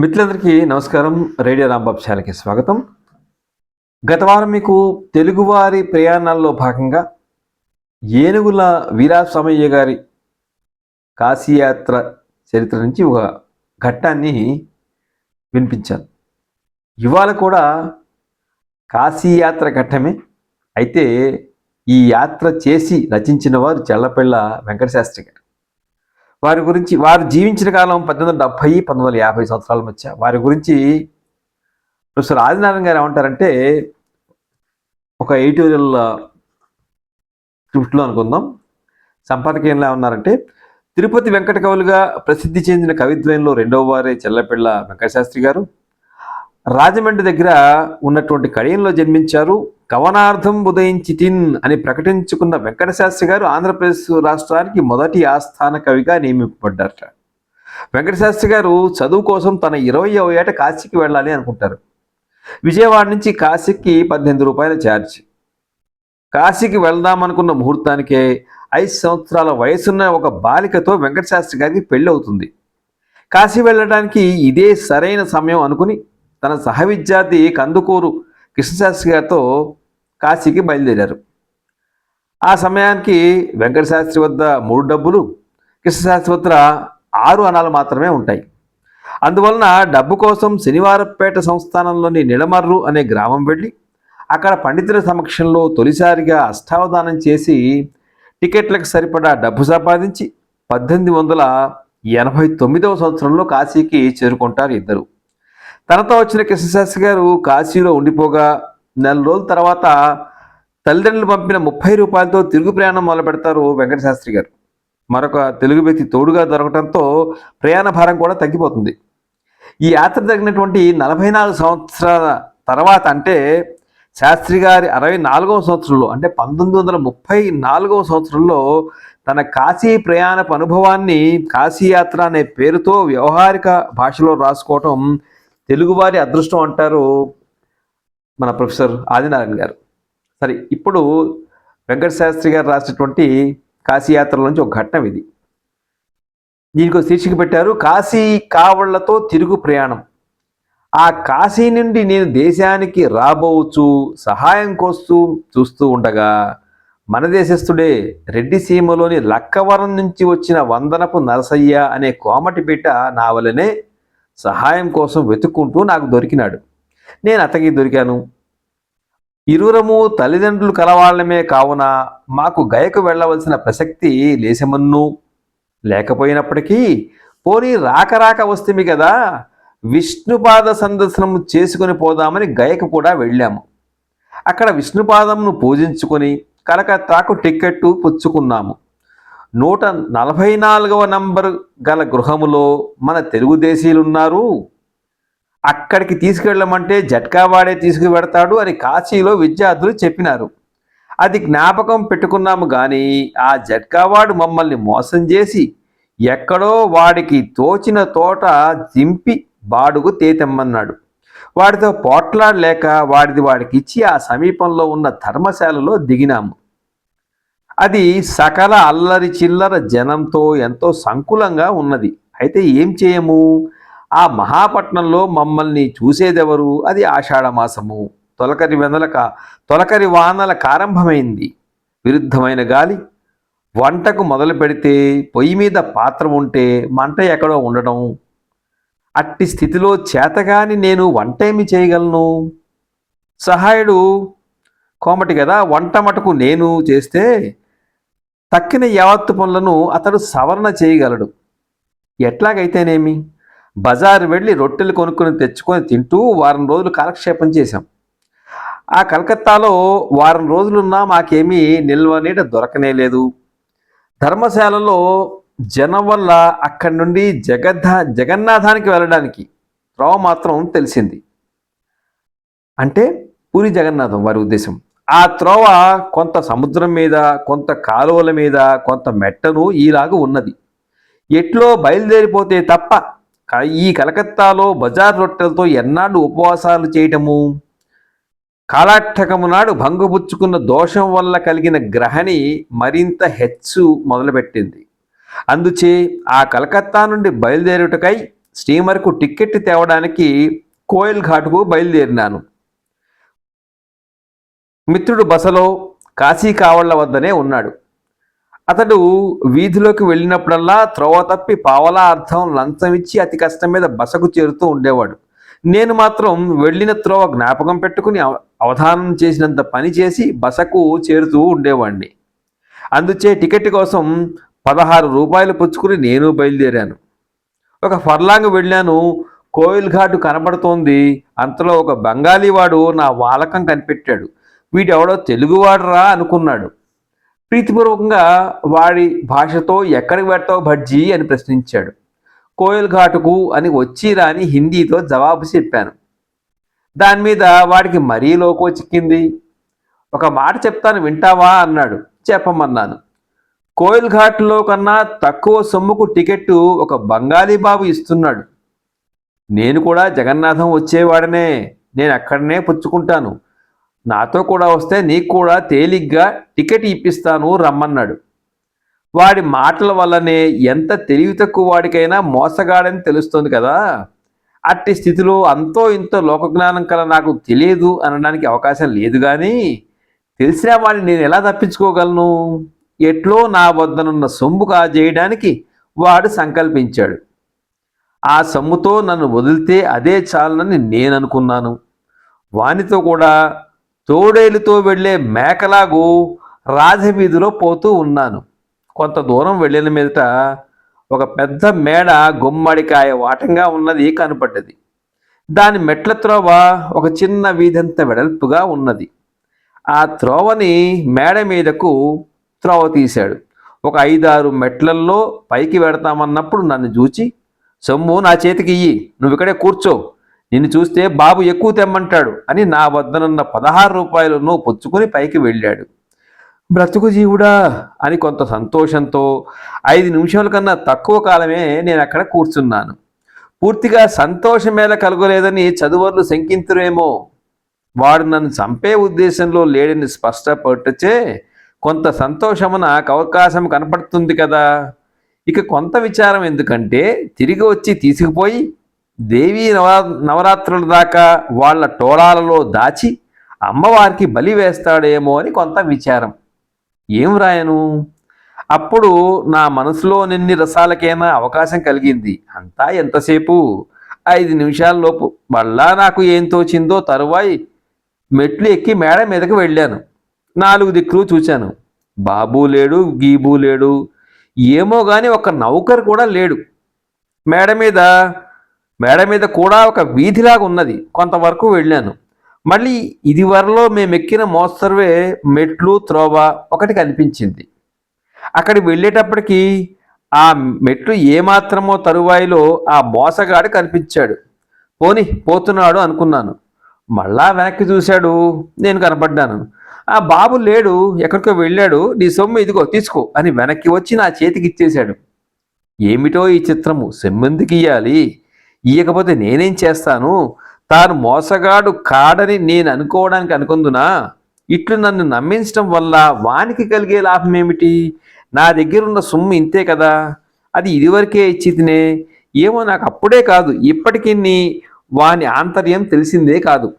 మిత్రులందరికీ నమస్కారం. రేడియో రాంబాబు ఛానల్కి స్వాగతం. గత వారం మీకు తెలుగువారి ప్రయాణాల్లో భాగంగా ఏనుగుల వీరాస్వామయ్య గారి కాశీయాత్ర చరిత్ర నుంచి ఒక ఘట్టాన్ని వినిపించాను. ఇవాళ కూడా కాశీయాత్ర ఘట్టమే. అయితే ఈ యాత్ర చేసి రచించిన వారు చెల్లపెళ్ళ వెంకటశాస్త్రి గారు. వారి గురించి వారు జీవించిన కాలం పద్దెనిమిది వందల డెబ్భై పంతొమ్మిది వందల యాభై సంవత్సరాల మధ్య వారి గురించి ప్రొఫెసర్ ఆదినారాయణ గారు ఏమంటారంటే ఒక ఎడిటోరియల్ స్క్రిప్ట్లో అనుకుందాం. సంపాదకీయంలో ఏమన్నారంటే తిరుపతి వెంకట కవులుగా ప్రసిద్ధి చెందిన కవిద్వయంలో రెండవ వారే చెల్లపిళ్ళ వెంకటశాస్త్రి గారు. రాజమండ్రి దగ్గర ఉన్నటువంటి కడియంలో జన్మించారు. కవనార్థం ఉదయించిటిన్ అని ప్రకటించుకున్న వెంకటశాస్త్రి గారు ఆంధ్రప్రదేశ్ రాష్ట్రానికి మొదటి ఆస్థాన కవిగా నియమింపబడ్డారట. వెంకటశాస్త్రి గారు చదువు కోసం తన ఇరవయవ ఏట కాశీకి వెళ్ళాలి అనుకుంటారు. విజయవాడ నుంచి కాశీకి పద్దెనిమిది రూపాయల ఛార్జ్. కాశీకి వెళ్దామనుకున్న ముహూర్తానికే ఐదు సంవత్సరాల వయసున్న ఒక బాలికతో వెంకటశాస్త్రి గారికి పెళ్ళి అవుతుంది కాశీ వెళ్ళడానికి ఇదే సరైన సమయం అనుకుని తన సహ విద్యార్థి కందుకూరు కృష్ణశాస్త్రి గారితో కాశీకి బయలుదేరారు. ఆ సమయానికి వెంకటశాస్త్రి వద్ద మూడు డబ్బులు కృష్ణశాస్త్రి వద్ద ఆరు అనాలు మాత్రమే ఉంటాయి. అందువలన డబ్బు కోసం శనివారపేట సంస్థానంలోని నిడమర్రు అనే గ్రామం వెళ్ళి అక్కడ పండితుల సమక్షంలో తొలిసారిగా అష్టావధానం చేసి టికెట్లకు సరిపడా డబ్బు సంపాదించి పద్దెనిమిది వందల ఎనభై తొమ్మిదవ సంవత్సరంలో కాశీకి చేరుకుంటారు ఇద్దరు. తనతో వచ్చిన కృష్ణశాస్త్రి గారు కాశీలో ఉండిపోగా నెల రోజుల తర్వాత తల్లిదండ్రులు పంపిన ముప్పై రూపాయలతో తిరుగు ప్రయాణం మొదలు పెడతారు వెంకటశాస్త్రి గారు. మరొక తెలుగు వ్యక్తి తోడుగా దొరకడంతో ప్రయాణ భారం కూడా తగ్గిపోతుంది. ఈ యాత్ర జరిగినటువంటి నలభై నాలుగు సంవత్సరాల తర్వాత అంటే శాస్త్రి గారి అరవై నాలుగవ సంవత్సరంలో అంటే పంతొమ్మిది వందల ముప్పై నాలుగవ సంవత్సరంలో తన కాశీ ప్రయాణపు అనుభవాన్ని కాశీయాత్ర అనే పేరుతో వ్యవహారిక భాషలో రాసుకోవటం తెలుగువారి అదృష్టం అంటారు మన ప్రొఫెసర్ ఆదినారాయణ గారు. సరే ఇప్పుడు వెంకట శాస్త్రి గారు రాసినటువంటి కాశీయాత్రల నుంచి ఒక ఘట్టం ఇది. దీనికి ఒక శీర్షిక పెట్టారు కాశీ కావళ్ళతో తిరుగు ప్రయాణం. ఆ కాశీ నుండి నేను దేశానికి రాబోవచ్చు సహాయం కోస్తూ చూస్తూ ఉండగా మన దేశస్థుడే రెడ్డి సీమలోని లక్కవరం నుంచి వచ్చిన వందనపు నరసయ్య అనే కోమటిపేట నా వలనే సహాయం కోసం వెతుక్కుంటూ నాకు దొరికినాడు. నేను అతకి దొరికాను. ఇరువురము తల్లిదండ్రులు కలవాళ్ళమే కావున మాకు గయకు వెళ్ళవలసిన ప్రసక్తి లేసమన్ను లేకపోయినప్పటికీ పోనీ రాక రాక వస్తుంది కదా విష్ణుపాద సందర్శనం చేసుకుని పోదామని గయకు కూడా వెళ్ళాము. అక్కడ విష్ణుపాదంను పూజించుకొని కలకత్తాకు టిక్కెట్టు పుచ్చుకున్నాము. నూట నలభై నాలుగవ నంబర్ గల గృహములో మన తెలుగుదేశీయులున్నారు అక్కడికి తీసుకెళ్ళమంటే జట్కావాడే తీసుకువెడతాడు అని కాశీలో విద్యార్థులు చెప్పినారు. అది జ్ఞాపకం పెట్టుకున్నాము కానీ ఆ జట్కావాడు మమ్మల్ని మోసం చేసి ఎక్కడో వాడికి తోచిన తోట దింపి బాడుగు తేతెమ్మన్నాడు. వాడితో పోట్లాడలేక వాడిది వాడికి ఇచ్చి ఆ సమీపంలో ఉన్న ధర్మశాలలో దిగినాము. అది సకల అల్లరి చిల్లర జనంతో ఎంతో సంకులంగా ఉన్నది. అయితే ఏం చేయము? ఆ మహాపట్నంలో మమ్మల్ని చూసేదెవరు? అది ఆషాఢమాసము. తొలకరి వెనలక తొలకరి వానల కారంభమైంది. విరుద్ధమైన గాలి. వంటకు మొదలు పెడితే పొయ్యి మీద పాత్ర ఉంటే మంట ఎక్కడో ఉండడం. అట్టి స్థితిలో చేతగాని నేను వంటేమి చేయగలను? సహాయుడు కోమటి కదా వంట మటుకు నేను చేస్తే తక్కిన యావత్తు పనులను అతడు సవరణ చేయగలడు. ఎట్లాగైతేనేమి? బజారు వెళ్ళి రొట్టెలు కొనుక్కొని తెచ్చుకొని తింటూ వారం రోజులు కాలక్షేపం చేశాం. ఆ కలకత్తాలో వారం రోజులున్నా మాకేమీ నిల్వ నీట దొరకనే లేదు. ధర్మశాలలో జనం వల్ల అక్కడి నుండి జగద్ధ జగన్నాథానికి వెళ్ళడానికి త్రోవ మాత్రం తెలిసింది. అంటే పూరి జగన్నాథం వారి ఉద్దేశం. ఆ త్రోవ కొంత సముద్రం మీద కొంత కాలువల మీద కొంత మెట్టను ఈలాగా ఉన్నది. ఎట్లో బయలుదేరిపోతే తప్ప ఈ కలకత్తాలో బజార్ రొట్టెలతో ఎన్నాళ్ళు ఉపవాసాలు చేయటము? కాలాట్టకము నాడు భంగుపుచ్చుకున్న దోషం వల్ల కలిగిన గ్రహణి మరింత హెచ్చు మొదలుపెట్టింది. అందుచే ఆ కలకత్తా నుండి బయలుదేరుటకై స్టీమర్కు టిక్కెట్ తేవడానికి కోయల్ ఘాటుకు బయలుదేరినాను. మిత్రుడు బసలో కాశీ కావళ్ళ వద్దనే ఉన్నాడు. అతడు వీధిలోకి వెళ్ళినప్పుడల్లా త్రోవ తప్పి పావలా అర్థం లంచం ఇచ్చి అతి కష్టం మీద బసకు చేరుతూ ఉండేవాడు. నేను మాత్రం వెళ్ళిన త్రోవ జ్ఞాపకం పెట్టుకుని అవ- అవధానం చేసినంత పని చేసి బసకు చేరుతూ ఉండేవాడిని అందుచే టికెట్ కోసం పదహారు రూపాయలు పుచ్చుకుని నేను బయలుదేరాను. ఒక ఫర్లాంగ్ వెళ్ళాను. కోయిల్ ఘాటు కనబడుతోంది. అంతలో ఒక బెంగాలీ వాడు నా వాలకం కనిపెట్టాడు. వీడెవడో తెలుగువాడురా అనుకున్నాడు. ప్రీతిపూర్వకంగా వాడి భాషతో ఎక్కడికి పెడతావు భడ్జీ అని ప్రశ్నించాడు. కోయల్ ఘాటుకు అని వచ్చి రాని హిందీతో జవాబు చెప్పాను. దాని మీద వాడికి మరీ లోకో చిక్కింది ఒక మాట చెప్తాను వింటావా అన్నాడు. చెప్పమన్నాను. కోయిల్ ఘాట్లో కన్నా తక్కువ సొమ్ముకు టికెట్టు ఒక బంగాలీ బాబు ఇస్తున్నాడు. నేను కూడా జగన్నాథం వచ్చేవాడనే. నేను అక్కడనే పుచ్చుకుంటాను. నాతో కూడా వస్తే నీకు కూడా తేలిగ్గా టికెట్ ఇప్పిస్తాను రమ్మన్నాడు. వాడి మాటల వల్లనే ఎంత తెలివి తక్కువ వాడికైనా మోసగాడని తెలుస్తుంది కదా. అట్టి స్థితిలో అంతో ఇంతో లోకజ్ఞానం కల నాకు తెలియదు అనడానికి అవకాశం లేదు కానీ తెలిసిన వాడిని నేను ఎలా తప్పించుకోగలను? ఎట్లో నా వద్దనున్న సొమ్ము కాజేయడానికి వాడు సంకల్పించాడు. ఆ సొమ్ముతో నన్ను వదిలితే అదే చాలనని నేను అనుకున్నాను వానితో కూడా తోడేలుతో వెళ్ళే మేకలాగు రాజవీధిలో పోతూ ఉన్నాను. కొంత దూరం వెళ్ళిన మీదట ఒక పెద్ద మేడ గుమ్మడికాయ వాటంగా ఉన్నది కనపడ్డది. దాని మెట్ల త్రోవ ఒక చిన్న వీధంత వెడల్పుగా ఉన్నది. ఆ త్రోవని మేడ మీదకు త్రోవ తీశాడు. ఒక ఐదారు మెట్లల్లో పైకి పెడతామన్నప్పుడు నన్ను చూచి సొమ్ము నా చేతికి ఇయ్యి నువ్వు ఇక్కడే కూర్చో నిన్ను చూస్తే బాబు ఎక్కువ తెమ్మంటాడు అని నా వద్దనున్న పదహారు రూపాయలను పుచ్చుకొని పైకి వెళ్ళాడు. బ్రతుకు జీవుడా అని కొంత సంతోషంతో ఐదు నిమిషాల కన్నా తక్కువ కాలమే నేను అక్కడ కూర్చున్నాను. పూర్తిగా సంతోషమేలా కలగలేదని చదువర్లు శంకింతురేమో. వాడు నన్ను చంపే ఉద్దేశంలో లేడని స్పష్టపట్టచే కొంత సంతోషమున అవకాశం కనపడుతుంది కదా. ఇక కొంత విచారం ఎందుకంటే తిరిగి వచ్చి తీసుకుపోయి దేవీ నవరా నవరాత్రుల దాకా వాళ్ళ టోలాలలో దాచి అమ్మవారికి బలి వేస్తాడేమో అని కొంత విచారం. ఏం రాయను? అప్పుడు నా మనసులో నిన్ని రసాలకైనా అవకాశం కలిగింది. అంతా ఎంతసేపు? ఐదు నిమిషాలలోపు మళ్ళా నాకు ఏం తోచిందో తరువాయి మెట్లు ఎక్కి మేడ మీదకి వెళ్ళాను. నాలుగు దిక్కులు చూశాను బాబు లేడు గీబు లేడు. ఏమో కానీ ఒక నౌకరు కూడా లేడు. మేడ మీద మేడ మీద కూడా ఒక వీధిలాగా ఉన్నది. కొంతవరకు వెళ్ళాను. మళ్ళీ ఇదివరలో మేము ఎక్కిన మోస్తరువే మెట్లు త్రోవ ఒకటి కనిపించింది. అక్కడికి వెళ్ళేటప్పటికి ఆ మెట్లు ఏమాత్రమో తరువాయిలో ఆ మోసగాడు కనిపించాడు. పోని పోతున్నాడు అనుకున్నాను. మళ్ళా వెనక్కి చూశాడు. నేను కనపడ్డాను. ఆ బాబు లేడు. ఎక్కడికో వెళ్ళాడు. నీ సొమ్ము ఇదిగో తీసుకో అని వెనక్కి వచ్చి నా చేతికి ఇచ్చేశాడు. ఏమిటో ఈ చిత్రము? సెమ్మెందుకు ఇయ్యాలి? ఇయ్యకపోతే నేనేం చేస్తాను? తాను మోసగాడు కాడని నేను అనుకోవడానికి అనుకుందునా? ఇట్లు నన్ను నమ్మించడం వల్ల వానికి కలిగే లాభం ఏమిటి? నా దగ్గర ఉన్న సొమ్ము ఇంతే కదా? అది ఇదివరకే ఇచ్చితినే ఏమో నాకు అప్పుడే కాదు. ఇప్పటికీ వాని ఆంతర్యం తెలిసిందే కాదు.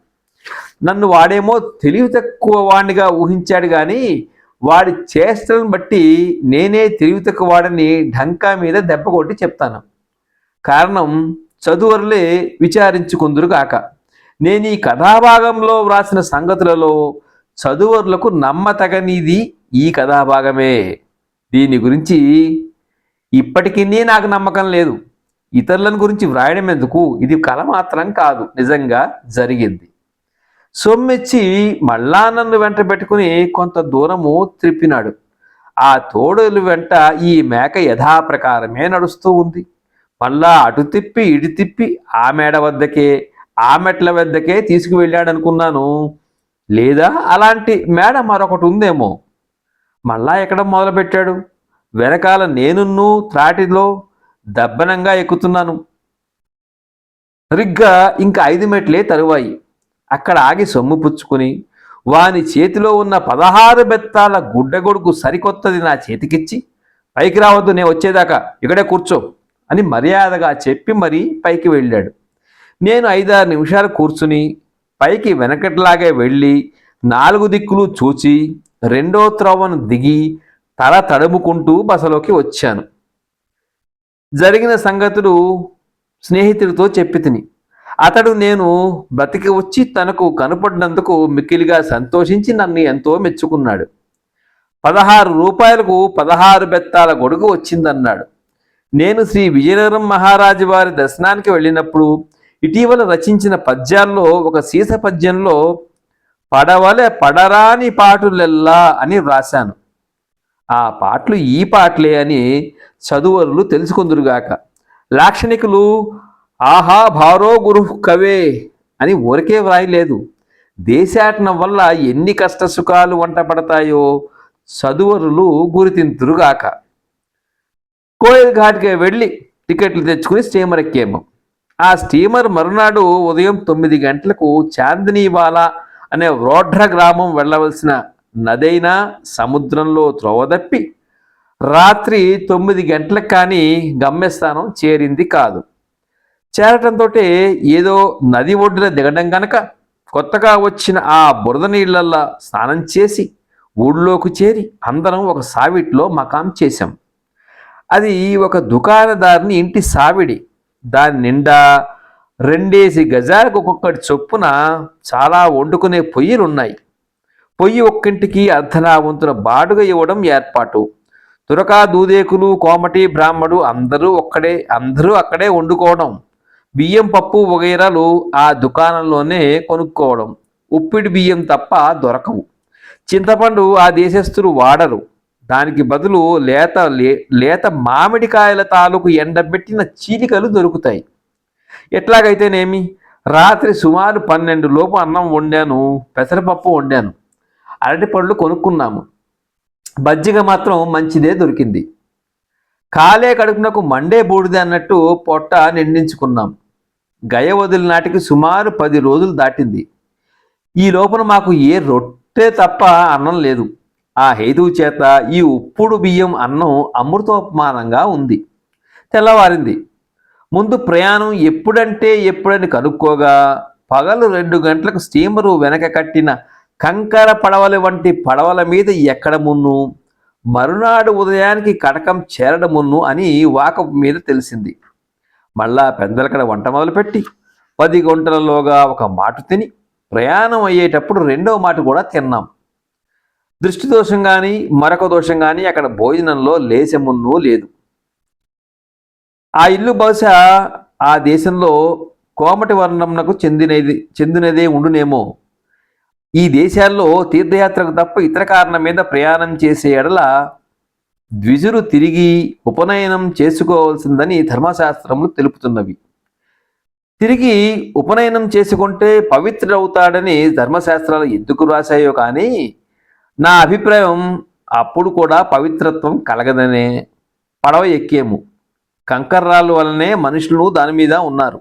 నన్ను వాడేమో తెలివి తక్కువ వాడినిగా ఊహించాడు కానీ వాడి చేష్టలను బట్టి నేనే తెలివి తక్కువ వాడని ఢంకా మీద దెబ్బ కొట్టి చెప్తాను. కారణం చదువర్లే విచారించుకుందురు కాక నేను ఈ కథాభాగంలో వ్రాసిన సంగతులలో చదువరులకు నమ్మతగనిది ఈ కథాభాగమే. దీని గురించి ఇప్పటికీ నాకు నమ్మకం లేదు. ఇతరులను గురించి వ్రాయడం ఎందుకు? ఇది కళ మాత్రం కాదు. నిజంగా జరిగింది. సొమ్మెచ్చి మళ్ళా నన్ను వెంట పెట్టుకుని కొంత దూరము త్రిప్పినాడు. ఆ తోడులు వెంట ఈ మేక యథాప్రకారమే నడుస్తూ ఉంది. మళ్ళా అటు తిప్పి ఇటు తిప్పి ఆ మేడ వద్దకే ఆ మెట్ల వద్దకే తీసుకువెళ్ళాడు అనుకున్నాను లేదా అలాంటి మేడ మరొకటి ఉందేమో. మళ్ళా ఎక్కడ మొదలుపెట్టాడు? వెనకాల నేనున్ను త్రాటిలో దబ్బనంగా ఎక్కుతున్నాను. సరిగ్గా ఇంకా ఐదు మెట్లే తరువాయి. అక్కడ ఆగి సొమ్ము పుచ్చుకుని వాని చేతిలో ఉన్న పదహారు బెత్తాల గుడ్డగొడుకు సరికొత్తది నా చేతికిచ్చి పైకి రావద్దు నేను వచ్చేదాకా. ఇక్కడే కూర్చో. అని మర్యాదగా చెప్పి మరీ పైకి వెళ్ళాడు. నేను ఐదారు నిమిషాలు కూర్చుని పైకి వెనకట్లాగే వెళ్ళి నాలుగు దిక్కులు చూచి రెండో త్రోవను దిగి తల తడుముకుంటూ బసలోకి వచ్చాను. జరిగిన సంగతులు స్నేహితుడితో చెప్పి తిని. అతడు నేను బ్రతికి వచ్చి తనకు కనపడినందుకు మిక్కిలిగా సంతోషించి నన్ను ఎంతో మెచ్చుకున్నాడు. పదహారు రూపాయలకు పదహారు బెత్తాల గొడుగు వచ్చిందన్నాడు. నేను శ్రీ విజయనగరం మహారాజు వారి దర్శనానికి వెళ్ళినప్పుడు ఇటీవల రచించిన పద్యాల్లో ఒక సీస పద్యంలో పడవలె పడరాని పాటులెల్లా అని వ్రాశాను. ఆ పాటలు ఈ పాటలే అని చదువరులు తెలుసుకుందురుగాక. లాక్షణికులు ఆహా భారో గురు కవే అని ఊరికే వ్రాయలేదు. దేశాటనం వల్ల ఎన్ని కష్ట సుఖాలు వంట పడతాయో చదువరులు గురితింతురుగాక కోయిల్ ఘాట్కి వెళ్ళి టికెట్లు తెచ్చుకుని స్టీమర్ ఎక్కాము. ఆ స్టీమర్ మరునాడు ఉదయం తొమ్మిది గంటలకు చాందినీవాలా అనే రోడ్ర గ్రామం వెళ్ళవలసిన నదైనా సముద్రంలో త్రోవదప్పి రాత్రి తొమ్మిది గంటలకు కానీ గమ్యస్థానం చేరింది కాదు. చేరటంతో ఏదో నది ఒడ్డున దిగడం గనక కొత్తగా వచ్చిన ఆ బురద నీళ్ళల్లో స్నానం చేసి ఊళ్ళోకి చేరి అందరం ఒక సావిట్లో మకాం చేశాం. అది ఒక దుకాణదారుని ఇంటి సావిడి. దాని నిండా రెండేసి గజాలకు ఒక్కొక్కటి చొప్పున చాలా వండుకునే పొయ్యిలు ఉన్నాయి పొయ్యి ఒక్కింటికి అర్ధనా వంతున బాడుగ ఇవ్వడం ఏర్పాటు. తురకా దూదేకులు కోమటి బ్రాహ్మడు అందరూ ఒక్కడే అందరూ అక్కడే వండుకోవడం. బియ్యం పప్పు వగైరాలు ఆ దుకాణంలోనే కొనుక్కోవడం. ఉప్పిడి బియ్యం తప్ప దొరకవు. చింతపండు ఆ దేశస్థులు వాడరు. దానికి బదులు లేత లే లేత మామిడికాయల తాలూకు ఎండబెట్టిన చీలికలు దొరుకుతాయి. ఎట్లాగైతేనేమి? రాత్రి సుమారు పన్నెండు లోపు అన్నం వండాను పెసరపప్పు వండాను అరటి పళ్ళు కొనుక్కున్నాము. బజ్జిగ మాత్రం మంచిదే దొరికింది. కాలే కడుపునకు మండే బూడిద అన్నట్టు పొట్ట నిండించుకున్నాం. గయ వదిలి నాటికి సుమారు పది రోజులు దాటింది. ఈ లోపల మాకు ఏ రొట్టె తప్ప అన్నం లేదు. ఆ హేతువు చేత ఈ ఉప్పుడు బియ్యం అన్నం అమృతోపమానంగా ఉంది. తెల్లవారింది. ముందు ప్రయాణం ఎప్పుడంటే ఎప్పుడని కనుక్కోగా పగలు రెండు గంటలకు స్టీమరు వెనక కట్టిన కంకర పడవల వంటి పడవల మీద ఎక్కడమున్ను మరునాడు ఉదయానికి కటకం చేరడమున్ను అని వాకపు మీద తెలిసింది. మళ్ళా పెద్దలకడ వంట మొదలుపెట్టి పది గంటలలోగా ఒక మాట తిని ప్రయాణం అయ్యేటప్పుడు రెండో మాట కూడా తిన్నాం. దృష్టి దోషం కానీ మరొక దోషం కానీ అక్కడ భోజనంలో లేచమున్నూ లేదు. ఆ ఇల్లు బహుశా ఆ దేశంలో కోమటి వర్ణంనకు చెందినది చెందినదే ఉండునేమో. ఈ దేశాల్లో తీర్థయాత్రకు తప్ప ఇతర కారణం మీద ప్రయాణం చేసే ఎడల ద్విజులు తిరిగి ఉపనయనం చేసుకోవాల్సిందని ధర్మశాస్త్రములు తెలుపుతున్నవి. తిరిగి ఉపనయనం చేసుకుంటే పవిత్రుడవుతాడని ధర్మశాస్త్రాలు ఎందుకు రాశాయో కానీ నా అభిప్రాయం అప్పుడు కూడా పవిత్రత్వం కలగదనే పడవ ఎక్కేము. కంకర్రాళ్ళు వలనే మనుషులు దాని మీద ఉన్నారు.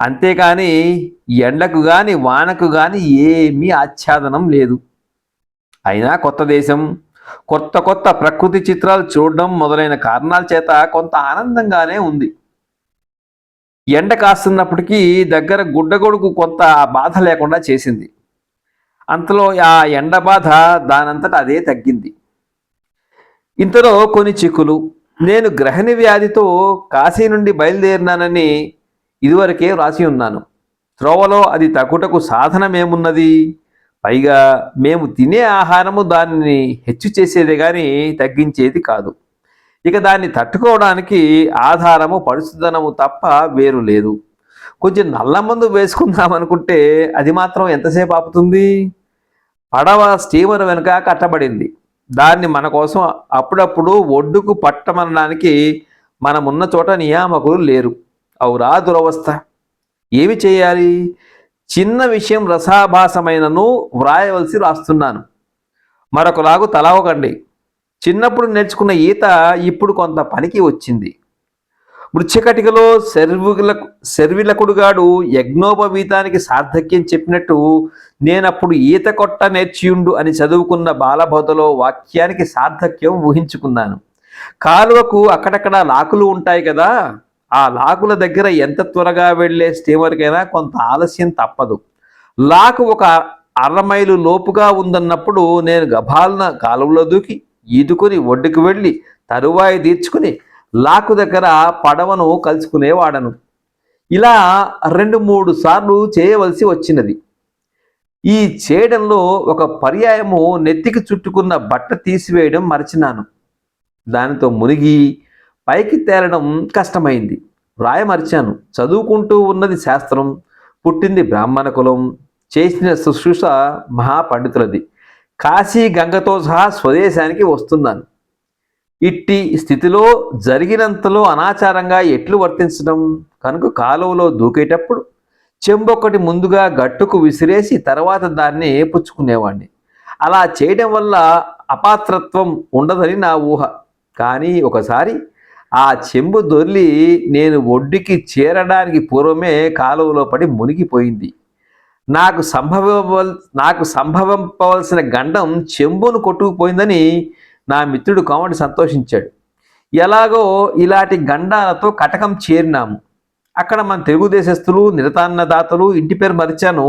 అంతేకాని ఎండకు కానీ వానకు కానీ ఏమీ ఆచ్ఛాదనం లేదు. అయినా కొత్త దేశం కొత్త కొత్త ప్రకృతి చిత్రాలు చూడడం మొదలైన కారణాల చేత కొంత ఆనందంగానే ఉంది. ఎండ కాస్తున్నప్పటికీ దగ్గర గుడ్డగొడుకు కొంత బాధ లేకుండా చేసింది. అంతలో ఆ ఎండ బాధ దానంతట అదే తగ్గింది. ఇంతలో కొన్ని చిక్కులు నేను గ్రహణి వ్యాధితో కాశీ నుండి బయలుదేరినానని ఇదివరకే వ్రాసి ఉన్నాను. త్రోవలో అది తగుటకు సాధనమేమున్నది? పైగా మేము తినే ఆహారము దానిని హెచ్చు చేసేది కానీ తగ్గించేది కాదు. ఇక దాన్ని తట్టుకోవడానికి ఆధారము పడుచుదనము తప్ప వేరు లేదు. కొంచెం నల్ల మందు వేసుకుందాం అనుకుంటే అది మాత్రం ఎంతసేపు ఆపుతుంది? పడవ స్టీమర్ వెనుక కట్టబడింది. దాన్ని మన కోసం అప్పుడప్పుడు ఒడ్డుకు పట్టమనడానికి మనమున్న చోట నియామకులు లేరు. అవురా దురవస్థ. ఏమి చేయాలి? చిన్న విషయం రసాభాసమైనను వ్రాయవలసి రాస్తున్నాను. మరొకలాగు తలవకండి. చిన్నప్పుడు నేర్చుకున్న ఈత ఇప్పుడు కొంత పనికి వచ్చింది. మృత్యకటికలో శర్విలకు శర్విలకుడుగాడు యజ్ఞోపవీతానికి సార్థక్యం చెప్పినట్టు నేనప్పుడు ఈత కొట్ట నేర్చియుండు అని చదువుకున్న బాలబోధలో వాక్యానికి సార్థక్యం ఊహించుకున్నాను. కాలువకు అక్కడక్కడ లాకులు ఉంటాయి కదా ఆ లాకుల దగ్గర ఎంత త్వరగా వెళ్ళే స్టీమర్కైనా కొంత ఆలస్యం తప్పదు. లాకు ఒక అరమైలు లోపుగా ఉందన్నప్పుడు నేను గభాలన కాలువలో దూకి ఈదుకొని ఒడ్డుకు వెళ్ళి తరువాయి తీర్చుకుని లాకు దగ్గర పడవను కలుసుకునేవాడను. ఇలా రెండు మూడు సార్లు చేయవలసి వచ్చినది. ఈ చేయడంలో ఒక పర్యాయము నెత్తికి చుట్టుకున్న బట్ట తీసివేయడం మరచినాను. దానితో మునిగి పైకి తేలడం కష్టమైంది. వ్రాయమర్చాను. చదువుకుంటూ ఉన్నది శాస్త్రం పుట్టింది బ్రాహ్మణ కులం చేసిన శుశ్రూష మహాపండితులది. కాశీ గంగతో సహా స్వదేశానికి వస్తున్నాను. ఇట్టి స్థితిలో జరిగినంతలో అనాచారంగా ఎట్లు వర్తించడం? కనుక కాలువలో దూకేటప్పుడు చెంబొక్కటి ముందుగా గట్టుకు విసిరేసి తర్వాత దాన్ని పుచ్చుకునేవాడిని అలా చేయడం వల్ల అపాత్రత్వం ఉండదని నా ఊహ. కానీ ఒకసారి ఆ చెంబు దొర్లి నేను ఒడ్డుకి చేరడానికి పూర్వమే కాలువలో పడి మునిగిపోయింది. నాకు సంభవ నాకు సంభవింపవలసిన గండం చెంబును కొట్టుకుపోయిందని నా మిత్రుడు కోమటి సంతోషించాడు. ఎలాగో ఇలాంటి గండాలతో కటకం చేరినాము. అక్కడ మన తెలుగుదేశస్తులు నిరతాన్నదాతలు ఇంటి పేరు మరిచాను.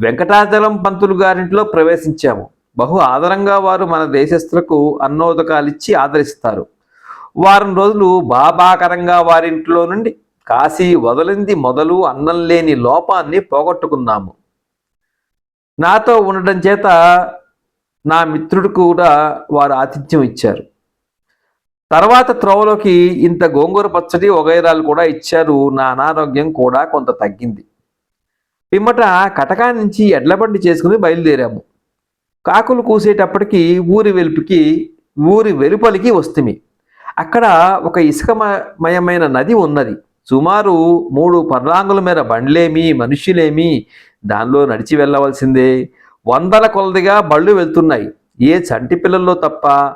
వెంకటాచలం పంతులు గారింట్లో ప్రవేశించాము. బహు ఆదరంగా వారు మన దేశస్తులకు అన్నోదకాలిచ్చి ఆదరిస్తారు. వారం రోజులు బాబాకరంగా వారింట్లో నుండి కాశీ వదలింది మొదలు అన్నం లేని లోపాన్ని పోగొట్టుకున్నాము. నాతో ఉండడం చేత నా మిత్రుడు కూడా వారు ఆతిథ్యం ఇచ్చారు. తర్వాత త్రోవలోకి ఇంత గోంగూర పచ్చడి వగైరాలు కూడా ఇచ్చారు. నా అనారోగ్యం కూడా కొంత తగ్గింది. పిమ్మట కటకా నుంచి ఎడ్లబండి చేసుకుని బయలుదేరాము. కాకులు కూసేటప్పటికి ఊరి వెలుపుకి ఊరి వెలుపలికి వస్తుంది అక్కడ ఒక ఇసుకమయమైన నది ఉన్నది. సుమారు మూడు పర్లాంగుల మేర బండ్లేమి మనుష్యులేమి దానిలో నడిచి వెళ్ళవలసిందే. వందల కొలదిగా బళ్ళు వెళ్తున్నాయి. ఏ చంటి పిల్లల్లో తప్ప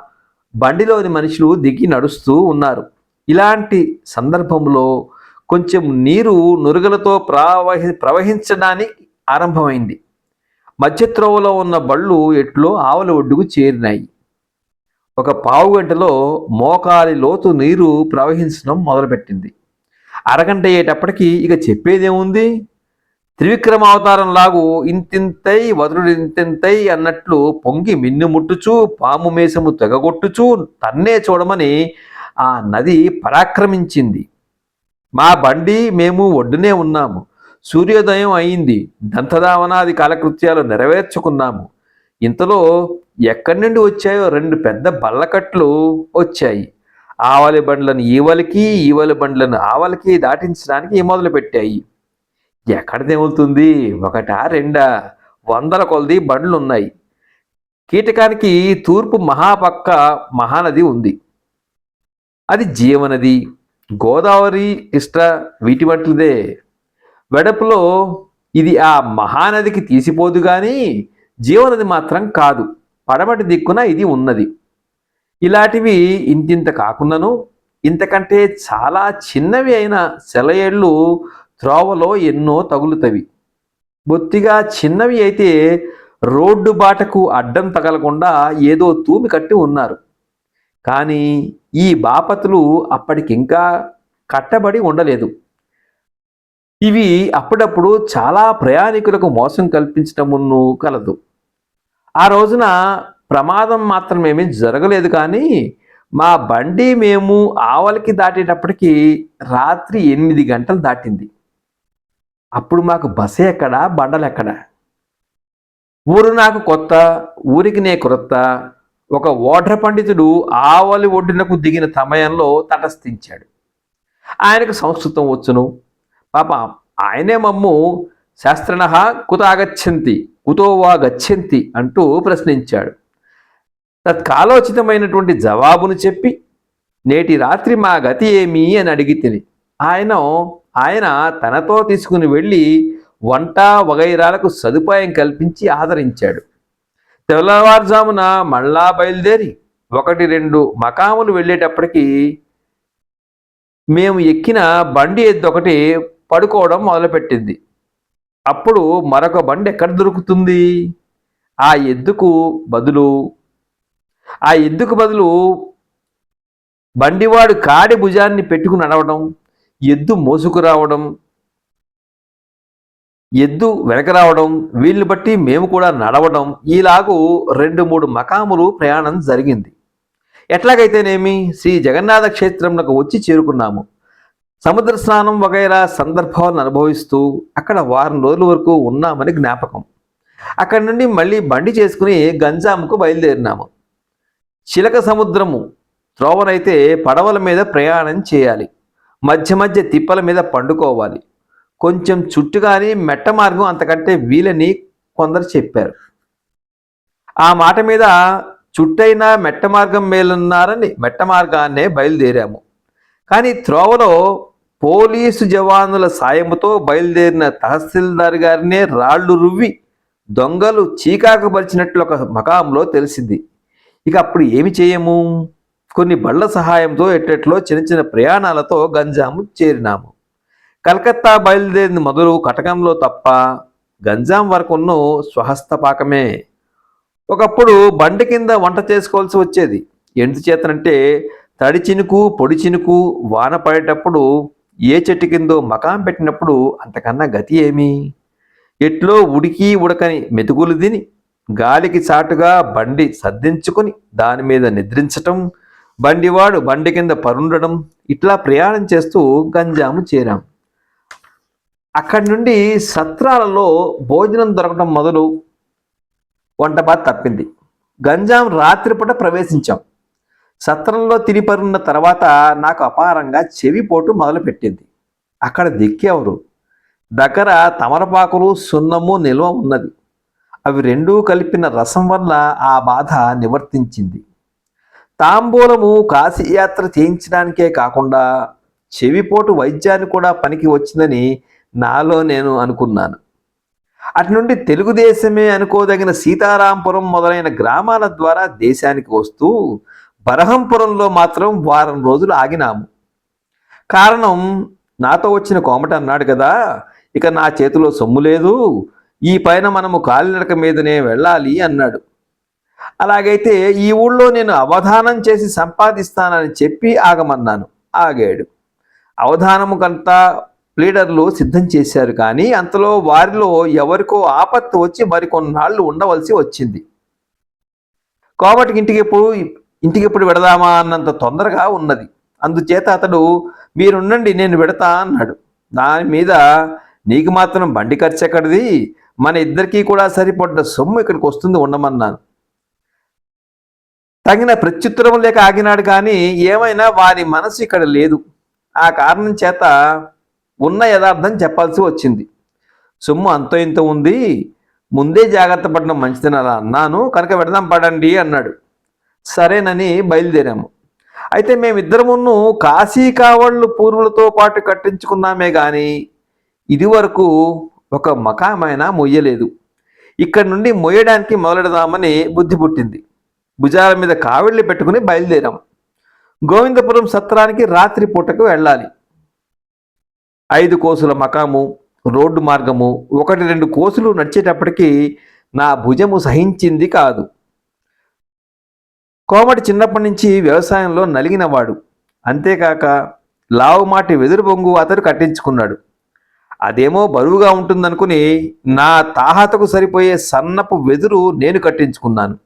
బండిలోని మనుషులు దిగి నడుస్తూ ఉన్నారు. ఇలాంటి సందర్భంలో కొంచెం నీరు నురుగలతో ప్రవహి ప్రవహించడానికి ఆరంభమైంది. మధ్యత్రోవలో ఉన్న బళ్ళు ఎట్లో ఆవల ఒడ్డుకు చేరినాయి. ఒక పావు గంటలో మోకాలి లోతు నీరు ప్రవహించడం మొదలుపెట్టింది. అరగంట అయ్యేటప్పటికీ ఇక చెప్పేదేముంది? త్రివిక్రమావతారం లాగు ఇంతింతై వదులుడు ఇంతింతై అన్నట్లు పొంగి మిన్నుముట్టుచు పాము మేసము తెగగొట్టుచూ తన్నే చూడమని ఆ నది పరాక్రమించింది. మా బండి మేము ఒడ్డునే ఉన్నాము. సూర్యోదయం అయింది. దంతధావనాది కాలకృత్యాలు నెరవేర్చుకున్నాము. ఇంతలో ఎక్కడి నుండి వచ్చాయో రెండు పెద్ద బల్లకట్లు వచ్చాయి. ఆవలి బండ్లను ఈవలికి ఈవలి బండ్లను ఆవలికి దాటించడానికి మొదలుపెట్టాయి. ఎక్కడ తెములుతుంది ఒకటా రెండా? వందల కొలది బండ్లు ఉన్నాయి కీటకానికి తూర్పు మహాపక్క మహానది ఉంది. అది జీవనది. గోదావరి కృష్ణ వీటి వంటిదే. వెడపులో ఇది ఆ మహానదికి తీసిపోదు కానీ జీవనది మాత్రం కాదు. పడమటి దిక్కున ఇది ఉన్నది. ఇలాంటివి ఇంతింత కాకుండాను ఇంతకంటే చాలా చిన్నవి అయిన సెలయేళ్ళు త్రోవలో ఎన్నో తగులుతవి. బొత్తిగా చిన్నవి అయితే రోడ్డు బాటకు అడ్డం తగలకుండా ఏదో తూమి కట్టి ఉన్నారు. కానీ ఈ బాపతులు అప్పటికింకా కట్టబడి ఉండలేదు. ఇవి అప్పుడప్పుడు చాలా ప్రయాణికులకు మోసం కల్పించటమును కలదు. ఆ రోజున ప్రమాదం మాత్రమేమీ జరగలేదు కానీ మా బండి మేము ఆవలికి దాటేటప్పటికి రాత్రి ఎనిమిది గంటలు దాటింది. అప్పుడు మాకు బస ఎక్కడ? బండలు ఊరు నాకు కొత్త ఊరికి నే క్రొత్త ఒక ఓడ్ర పండితుడు ఆవలి ఒడ్డునకు దిగిన సమయంలో తటస్థించాడు. ఆయనకు సంస్కృతం వచ్చును. పాప ఆయనే మమ్ము శాస్త్రణ కుతాగచ్చంతి కుతోవా గచ్చంతి అంటూ ప్రశ్నించాడు. తత్కాలోచితమైనటువంటి జవాబును చెప్పి నేటి రాత్రి మా గతి ఏమి అని అడిగి తిని ఆయన ఆయన తనతో తీసుకుని వెళ్ళి వంట వగైరాలకు సదుపాయం కల్పించి ఆదరించాడు. తెల్లవారుజామున మళ్ళా బయలుదేరి ఒకటి రెండు మకాములు వెళ్ళేటప్పటికీ మేము ఎక్కిన బండి ఎద్దొకటి పడుకోవడం మొదలుపెట్టింది. అప్పుడు మరొక బండి ఎక్కడ దొరుకుతుంది? ఆ ఎద్దుకు బదులు ఆ ఎద్దుకు బదులు బండివాడు కాడి భుజాన్ని పెట్టుకుని నడవడం ఎద్దు మోసుకురావడం ఎద్దు వెనక రావడం వీళ్ళని బట్టి మేము కూడా నడవడం ఈలాగు రెండు మూడు మకాములు ప్రయాణం జరిగింది. ఎట్లాగైతేనేమి శ్రీ జగన్నాథ క్షేత్రంలోకి వచ్చి చేరుకున్నాము. సముద్ర స్నానం వగైరా సందర్భాలను అనుభవిస్తూ అక్కడ వారం రోజుల వరకు ఉన్నామని జ్ఞాపకం. అక్కడి నుండి మళ్ళీ బండి చేసుకుని గంజాముకు బయలుదేరినాము. చిలక సముద్రము త్రోవనైతే పడవల మీద ప్రయాణం చేయాలి. మధ్య మధ్య తిప్పల మీద పండుకోవాలి. కొంచెం చుట్టుగాని మెట్ట మార్గం అంతకంటే వీలని కొందరు చెప్పారు. ఆ మాట మీద చుట్టైన మెట్ట మార్గం మేలున్నారని మెట్ట మార్గాన్నే బయలుదేరాము. కానీ త్రోవలో పోలీసు జవానుల సాయముతో బయలుదేరిన తహసీల్దార్ గారినే రాళ్ళు రువ్వి దొంగలు చీకాకుపరిచినట్లు ఒక మకాంలో తెలిసింది. ఇక అప్పుడు ఏమి చేయము? కొన్ని బళ్ళ సహాయంతో ఎట్టెట్లో చిన్న చిన్న ప్రయాణాలతో గంజాము చేరినాము. కలకత్తా బయలుదేరింది మొదలు కటకంలో తప్ప గంజాం వరకును స్వహస్తపాకమే ఒకప్పుడు బండి కింద వంట చేసుకోవాల్సి వచ్చేది. ఎందుచేతనంటే తడి చినుకు పొడి చినుకు వాన పడేటప్పుడు ఏ చెట్టు కిందో మకాం పెట్టినప్పుడు అంతకన్నా గతి ఏమి? ఎట్లో ఉడికి ఉడకని మెతుకులు తిని గాలికి చాటుగా బండి సర్దించుకొని దాని మీద నిద్రించటం బండివాడు బండి కింద పరుండడం ఇట్లా ప్రయాణం చేస్తూ గంజాము చేరాం. అక్కడి నుండి సత్రాలలో భోజనం దొరకడం మొదలు వంట బాధ తప్పింది. గంజాం రాత్రిపూట ప్రవేశించాం. సత్రంలో తిరిపరున్న తర్వాత నాకు అపారంగా చెవిపోటు మొదలుపెట్టింది. అక్కడ దిక్కేవరు? దగ్గర తమరపాకులు సున్నము నిల్వ ఉన్నది. అవి రెండూ కలిపిన రసం వల్ల ఆ బాధ నివర్తించింది. తాంబూలము కాశీయాత్ర చేయించడానికే కాకుండా చెవిపోటు వైద్యాన్ని కూడా పనికి వచ్చిందని నాలో నేను అనుకున్నాను. అటు నుండి తెలుగుదేశమే అనుకోదగిన సీతారాంపురం మొదలైన గ్రామాల ద్వారా దేశానికి వస్తూ బరహంపురంలో మాత్రం వారం రోజులు ఆగినాము. కారణం నాతో వచ్చిన కోమట అన్నాడు కదా ఇక నా చేతిలో సొమ్ము లేదు ఈ పైన మనము కాలినడక మీదనే వెళ్ళాలి అన్నాడు. అలాగైతే ఈ ఊళ్ళో నేను అవధానం చేసి సంపాదిస్తానని చెప్పి ఆగమన్నాను. ఆగాడు. అవధానము కంతా లీడర్లు సిద్ధం చేశారు కానీ అంతలో వారిలో ఎవరికో ఆపత్తు వచ్చి మరికొన్నాళ్ళు ఉండవలసి వచ్చింది. కోమటికి ఇంటికి ఎప్పుడు ఇంటికి ఎప్పుడు పెడదామా అన్నంత తొందరగా ఉన్నది. అందుచేత అతడు మీరుండండి నేను పెడతా అన్నాడు. దాని మీద నీకు మాత్రం బండి ఖర్చు ఎక్కడిది? మన ఇద్దరికీ కూడా సరిపడ్డ సొమ్ము ఇక్కడికి వస్తుంది ఉండమన్నాను. తగిన ప్రత్యుత్తరం లేక ఆగినాడు కానీ ఏమైనా వారి మనసు ఇక్కడ లేదు. ఆ కారణం చేత ఉన్న యథార్థం చెప్పాల్సి వచ్చింది. సొమ్ము అంతో ఇంత ఉంది. ముందే జాగ్రత్త పడడం మంచిదని అలా అన్నాను. కనుక పెడదాం పడండి అన్నాడు. సరేనని బయలుదేరాము. అయితే మేమిద్దరమును కాశీ కావళ్ళు పూర్వులతో పాటు కట్టించుకున్నామే కానీ ఇదివరకు ఒక మకామైనా మొయ్యలేదు. ఇక్కడి నుండి మొయ్యడానికి మొదలెడదామని బుద్ధి పుట్టింది. భుజాల మీద కావిళ్ళు పెట్టుకుని బయలుదేరాం. గోవిందపురం సత్రానికి రాత్రి పూటకు వెళ్ళాలి. ఐదు కోసుల మకాము రోడ్డు మార్గము ఒకటి రెండు కోసులు నడిచేటప్పటికీ నా భుజము సహించింది కాదు. కోమటి చిన్నప్పటి నుంచి వ్యవసాయంలో నలిగినవాడు. అంతేకాక లావుమాటి వెదురు బొంగు అతడు కట్టించుకున్నాడు. అదేమో బరువుగా ఉంటుందనుకుని నా తాహతకు సరిపోయే సన్నపు వెదురు నేను కట్టించుకున్నాను.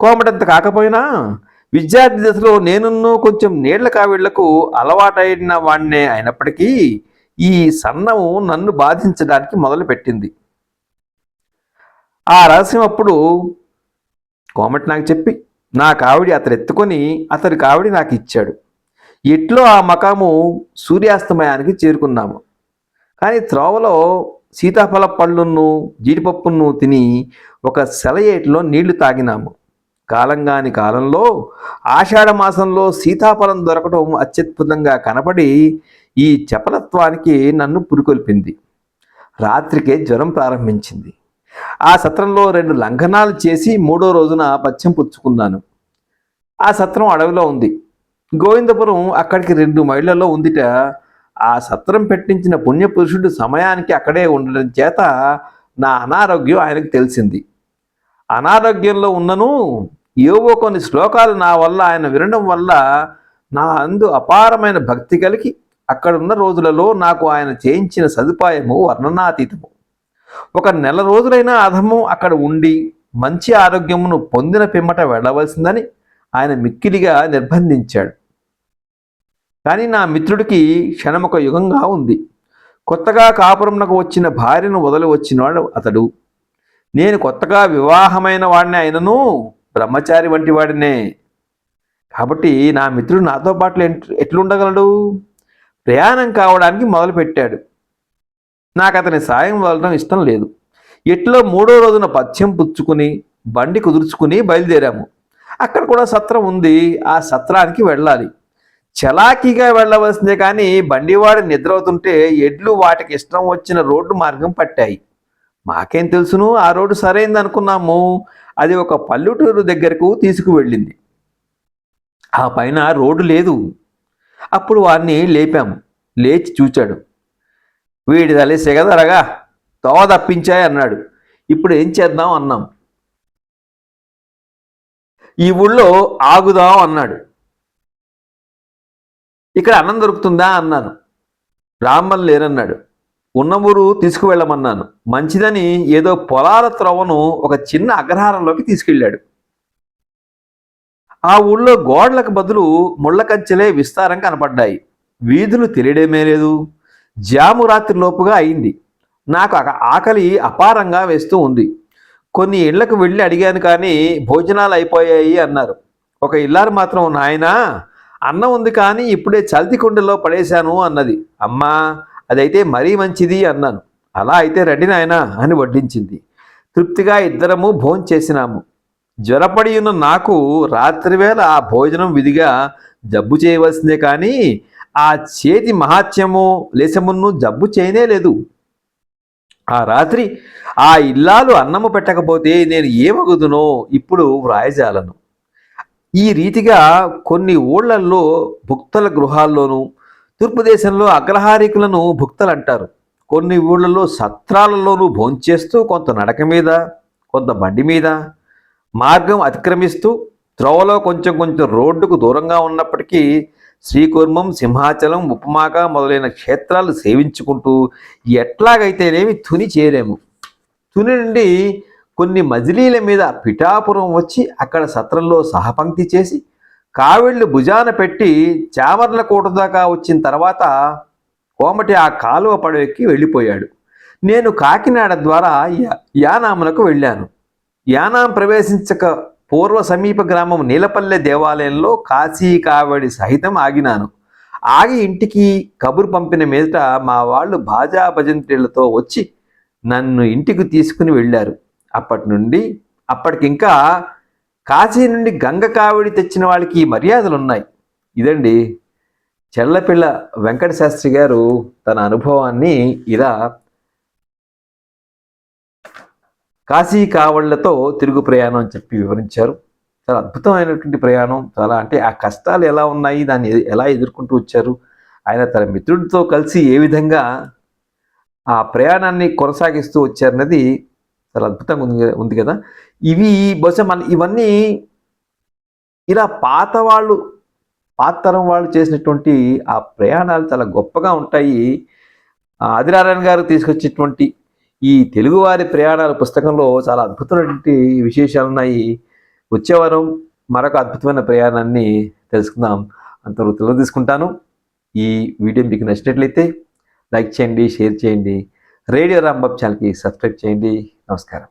కోమటంత కాకపోయినా విద్యార్థి దశలో నేనున్నూ కొంచెం నీళ్ళ కావిళ్ళకు అలవాటైన వాణ్ణే అయినప్పటికీ ఈ సన్నము నన్ను బాధించడానికి మొదలుపెట్టింది. ఆ రహస్యం అప్పుడు కోమటి నాకు చెప్పి నా కావిడి అతడు ఎత్తుకొని అతడి కావిడి నాకు ఇచ్చాడు. ఎట్లో ఆ మకాము సూర్యాస్తమయానికి చేరుకున్నాము. కానీ త్రోవలో సీతాఫల పళ్ళును జీడిపప్పును తిని ఒక సెలయేటిలో నీళ్ళు తాగినాము. కాలంగాని కాలంలో ఆషాఢమాసంలో సీతాఫలం దొరకటం అత్యద్భుతంగా కనపడి ఈ చపలత్వానికి నన్ను పురికొల్పింది. రాత్రికే జ్వరం ప్రారంభించింది. ఆ సత్రంలో రెండు లంఘనాలు చేసి మూడో రోజున పచ్చం పుచ్చుకున్నాను. ఆ సత్రం అడవిలో ఉంది. గోవిందపురం అక్కడికి రెండు మైళ్ళలో ఉందిట. ఆ సత్రం పెట్టించిన పుణ్యపురుషుడు సమయానికి అక్కడే ఉండడం చేత నా అనారోగ్యం ఆయనకు తెలిసింది. అనారోగ్యంలో ఉన్నను. ఏవో కొన్ని శ్లోకాలు నా వల్ల ఆయన వినడం వల్ల నా అందు అపారమైన భక్తి కలిగి అక్కడున్న రోజులలో నాకు ఆయన చేయించిన సదుపాయము వర్ణనాతీతము. ఒక నెల రోజులైన అధము అక్కడ ఉండి మంచి ఆరోగ్యమును పొందిన పిమ్మట వెళ్ళవలసిందని ఆయన మిక్కిలిగా నిర్బంధించాడు. కానీ నా మిత్రుడికి క్షణమొక యుగంగా ఉంది. కొత్తగా కాపురంనకు వచ్చిన భార్యను వదిలి వచ్చినవాడు అతడు. నేను కొత్తగా వివాహమైన వాడిని అయినను బ్రహ్మచారి వంటి వాడినే. కాబట్టి నా మిత్రుడు నాతో పాటు ఎట్లుండగలడు? ప్రయాణం కావడానికి మొదలుపెట్టాడు. నాకు అతని సాయం వదలడం ఇష్టం లేదు. ఎట్లో మూడో రోజున పథ్యం పుచ్చుకుని బండి కుదుర్చుకుని బయలుదేరాము. అక్కడ కూడా సత్రం ఉంది ఆ సత్రానికి వెళ్ళాలి. చలాకీగా వెళ్ళవలసిందే కానీ బండివాడు నిద్రవుతుంటే ఎడ్లు వాటికి ఇష్టం వచ్చిన రోడ్డు మార్గం పట్టాయి. మాకేం తెలుసును? ఆ రోడ్డు సరైంది అనుకున్నాము అది ఒక పల్లెటూరు దగ్గరకు తీసుకువెళ్ళింది. ఆ పైన రోడ్డు లేదు. అప్పుడు వారిని లేపాము. లేచి చూచాడు. వీడి తల్లి సిగదరగా తోవ తప్పించాయి అన్నాడు. ఇప్పుడు ఏం చేద్దాం అన్నాం. ఈ ఊళ్ళో ఆగుదాం అన్నాడు. ఇక్కడ అన్నం దొరుకుతుందా అన్నాను. రామ్మన్ లేరన్నాడు. ఉన్న ఊరు తీసుకువెళ్ళమన్నాను. మంచిదని ఏదో పొలాల త్రవ్వను ఒక చిన్న అగ్రహారంలోకి తీసుకెళ్ళాడు. ఆ ఊళ్ళో గోడలకు బదులు ముళ్ళ కంచెలే విస్తారం కనపడ్డాయి. వీధులు తెలియడమే లేదు. జాము రాత్రి లోపుగా అయింది. నాకు ఆకలి అపారంగా వేస్తూ ఉంది. కొన్ని ఇళ్ళకు వెళ్ళి అడిగాను కానీ భోజనాలు అయిపోయాయి అన్నారు. ఒక ఇల్లారు మాత్రం నాయనా అన్నం ఉంది కానీ ఇప్పుడే చల్తి కుండలో పడేశాను అన్నది. అమ్మా అదైతే మరీ మంచిది అన్నాను. అలా అయితే రెడీ నాయనా అని వడ్డించింది. తృప్తిగా ఇద్దరము భోంచేసినాము జ్వరపడి ఉన్న నాకు రాత్రివేళ ఆ భోజనం విధిగా జబ్బు చేయవలసిందే కానీ ఆ చేతి మహాత్యము లేశమును జబ్బు చేయనే లేదు. ఆ రాత్రి ఆ ఇల్లాలు అన్నము పెట్టకపోతే నేను ఏమగుదునో ఇప్పుడు వ్రాయజాలను. ఈ రీతిగా కొన్ని ఊళ్ళల్లో భుక్తల గృహాల్లోనూ తూర్పు దేశంలో అగ్రహారికులను భుక్తలు అంటారు. కొన్ని ఊళ్ళలో సత్రాలలోనూ భోంచేస్తూ కొంత నడక మీద కొంత బండి మీద మార్గం అతిక్రమిస్తూ త్రోవలో కొంచెం కొంచెం రోడ్డుకు దూరంగా ఉన్నప్పటికీ శ్రీకుర్మం సింహాచలం ఉపమాక మొదలైన క్షేత్రాలు సేవించుకుంటూ ఎట్లాగైతేనేమి తుని చేరాము. తుని నుండి కొన్ని మజిలీల మీద పిఠాపురం వచ్చి అక్కడ సత్రంలో సహపంక్తి చేసి కావిళ్ళు భుజాన పెట్టి చామర్ల కోట దాకా వచ్చిన తర్వాత కోమటి ఆ కాలువ పడవెక్కి వెళ్ళిపోయాడు. నేను కాకినాడ ద్వారా యా- యానామునకు వెళ్ళాను. యానాం ప్రవేశించక పూర్వ సమీప గ్రామం నీలపల్లె దేవాలయంలో కాశీ కావడి సహితం ఆగినాను. ఆగి ఇంటికి కబురు పంపిన మీదట మా వాళ్ళు బాజా భజంత్రీలతో వచ్చి నన్ను ఇంటికి తీసుకుని వెళ్ళారు. అప్పటి నుండి అప్పటికింకా కాశీ నుండి గంగ కావిడి తెచ్చిన వాళ్ళకి ఈ మర్యాదలు ఉన్నాయి ఇదండి చెల్లపిల్ల వెంకట శాస్త్రి గారు తన అనుభవాన్ని ఇలా కాశీ కావళ్ళతో తిరుగు ప్రయాణం అని చెప్పి వివరించారు. చాలా అద్భుతమైనటువంటి ప్రయాణం. చాలా అంటే ఆ కష్టాలు ఎలా ఉన్నాయి? దాన్ని ఎ- ఎలా ఎదుర్కొంటూ వచ్చారు? ఆయన తన మిత్రుడితో కలిసి ఏ విధంగా ఆ ప్రయాణాన్ని కొనసాగిస్తూ వచ్చారన్నది చాలా అద్భుతంగా ఉంది కదా- ఉంది కదా. ఇవి బహుశా మన ఇవన్నీ ఇలా పాత వాళ్ళు పాత తరం వాళ్ళు చేసినటువంటి ఆ ప్రయాణాలు చాలా గొప్పగా ఉంటాయి. ఆదినారాయణ గారు తీసుకొచ్చేటువంటి ఈ తెలుగువారి ప్రయాణాల పుస్తకంలో చాలా అద్భుతమైనటువంటి విశేషాలు ఉన్నాయి. వచ్చేవారం మరొక అద్భుతమైన ప్రయాణాన్ని తెలుసుకుందాం. అంతవరకు తెలుగు తీసుకుంటాను. ఈ వీడియో మీకు నచ్చినట్లయితే లైక్ చేయండి షేర్ చేయండి. రేడియో రాంబాబ్ ఛానల్కి సబ్స్క్రైబ్ చేయండి. నమస్కారం